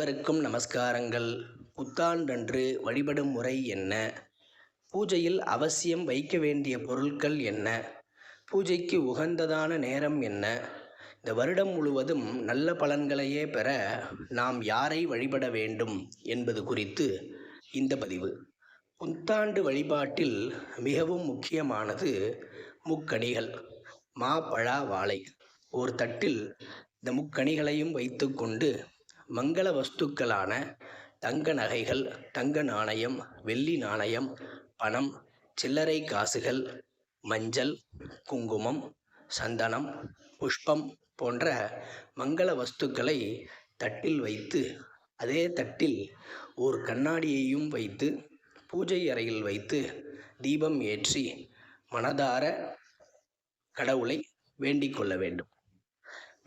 அனைவருக்கும் நமஸ்காரங்கள். புத்தாண்டன்று வழிபடும் முறை என்ன? பூஜையில் அவசியம் வைக்க வேண்டிய பொருட்கள் என்ன? பூஜைக்கு உகந்ததான நேரம் என்ன? இந்த வருடம் முழுவதும் நல்ல பலன்களையே பெற நாம் யாரை வழிபட வேண்டும் என்பது குறித்து இந்த பதிவு. புத்தாண்டு வழிபாட்டில் மிகவும் முக்கியமானது முக்கணிகள் மா பழா வாழை. ஒரு தட்டில் இந்த முக்கணிகளையும் வைத்துக்கொண்டு மங்கள வஸ்துக்களான தங்க நகைகள் தங்க நாணயம் வெள்ளி நாணயம் பணம் சில்லறை காசுகள் மஞ்சள் குங்குமம் சந்தனம் புஷ்பம் போன்ற மங்கள வஸ்துக்களை தட்டில் வைத்து அதே தட்டில் ஓர் கண்ணாடியையும் வைத்து பூஜை அறையில் வைத்து தீபம் ஏற்றி மனதார கடவுளை வேண்டிக் கொள்ள வேண்டும்.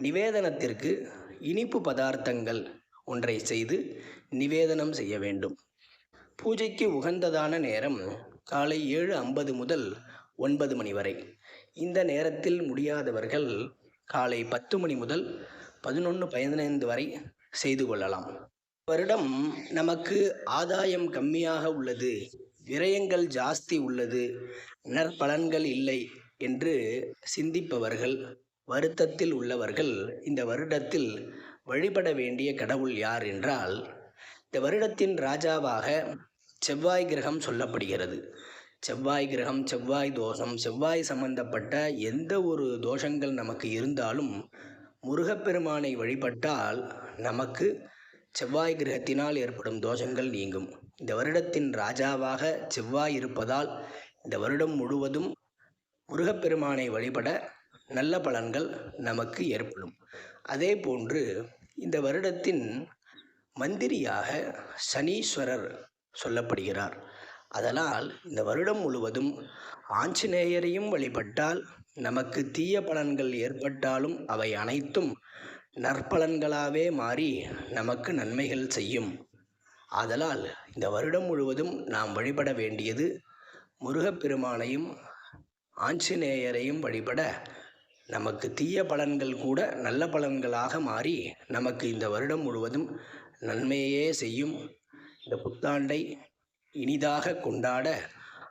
நிவேதனத்திற்கு இனிப்பு பதார்த்தங்கள் ஒன்றை செய்து நிவேதனம் செய்ய வேண்டும். பூஜைக்கு உகந்ததான நேரம் காலை ஏழு ஐம்பது முதல் ஒன்பது மணி வரை. இந்த நேரத்தில் முடியாதவர்கள் காலை பத்து மணி முதல் பதினொன்று பதினைந்து வரை செய்து கொள்ளலாம். வருடம் நமக்கு ஆதாயம் கம்மியாக உள்ளது விரயங்கள் ஜாஸ்தி உள்ளது நற்பலன்கள் இல்லை என்று சிந்திப்பவர்கள் வருத்தத்தில் உள்ளவர்கள் இந்த வருடத்தில் வழிபட வேண்டிய கடவுள் யார் என்றால் இந்த வருடத்தின் ராஜாவாக செவ்வாய் கிரகம் சொல்லப்படுகிறது. செவ்வாய் கிரகம் செவ்வாய் தோஷம் செவ்வாய் சம்பந்தப்பட்ட எந்த ஒரு தோஷங்கள் நமக்கு இருந்தாலும் முருகப்பெருமானை வழிபட்டால் நமக்கு செவ்வாய் கிரகத்தினால் ஏற்படும் தோஷங்கள் நீங்கும். இந்த வருடத்தின் ராஜாவாக செவ்வாய் இருப்பதால் இந்த வருடம் முழுவதும் முருகப்பெருமானை வழிபட நல்ல பலன்கள் நமக்கு ஏற்படும். அதே போன்று இந்த வருடத்தின் மந்திரியாக சனீஸ்வரர் சொல்லப்படுகிறார். அதனால் இந்த வருடம் முழுவதும் ஆஞ்சநேயரையும் வழிபட்டால் நமக்கு தீய பலன்கள் ஏற்பட்டாலும் அவை அனைத்தும் நற்பலன்களாகவே மாறி நமக்கு நன்மைகள் செய்யும். ஆதலால் இந்த வருடம் முழுவதும் நாம் வழிபட வேண்டியது முருகப்பெருமானையும் ஆஞ்சநேயரையும் வழிபட நமக்கு தீய பலன்கள் கூட நல்ல பலன்களாக மாறி நமக்கு இந்த வருடம் முழுவதும் நன்மையே செய்யும். இந்த புத்தாண்டை இனிதாக கொண்டாட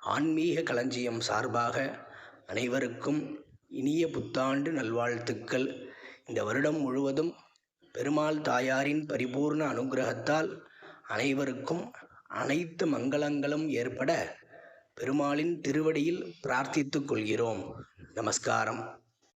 ஆன்மீக களஞ்சியம் சார்பாக அனைவருக்கும் இனிய புத்தாண்டு நல்வாழ்த்துக்கள். இந்த வருடம் முழுவதும் பெருமாள் தாயாரின் பரிபூர்ண அனுகிரகத்தால் அனைவருக்கும் அனைத்து மங்களங்களும் ஏற்பட பெருமாளின் திருவடியில் பிரார்த்தித்துக் கொள்கிறோம். நமஸ்காரம்.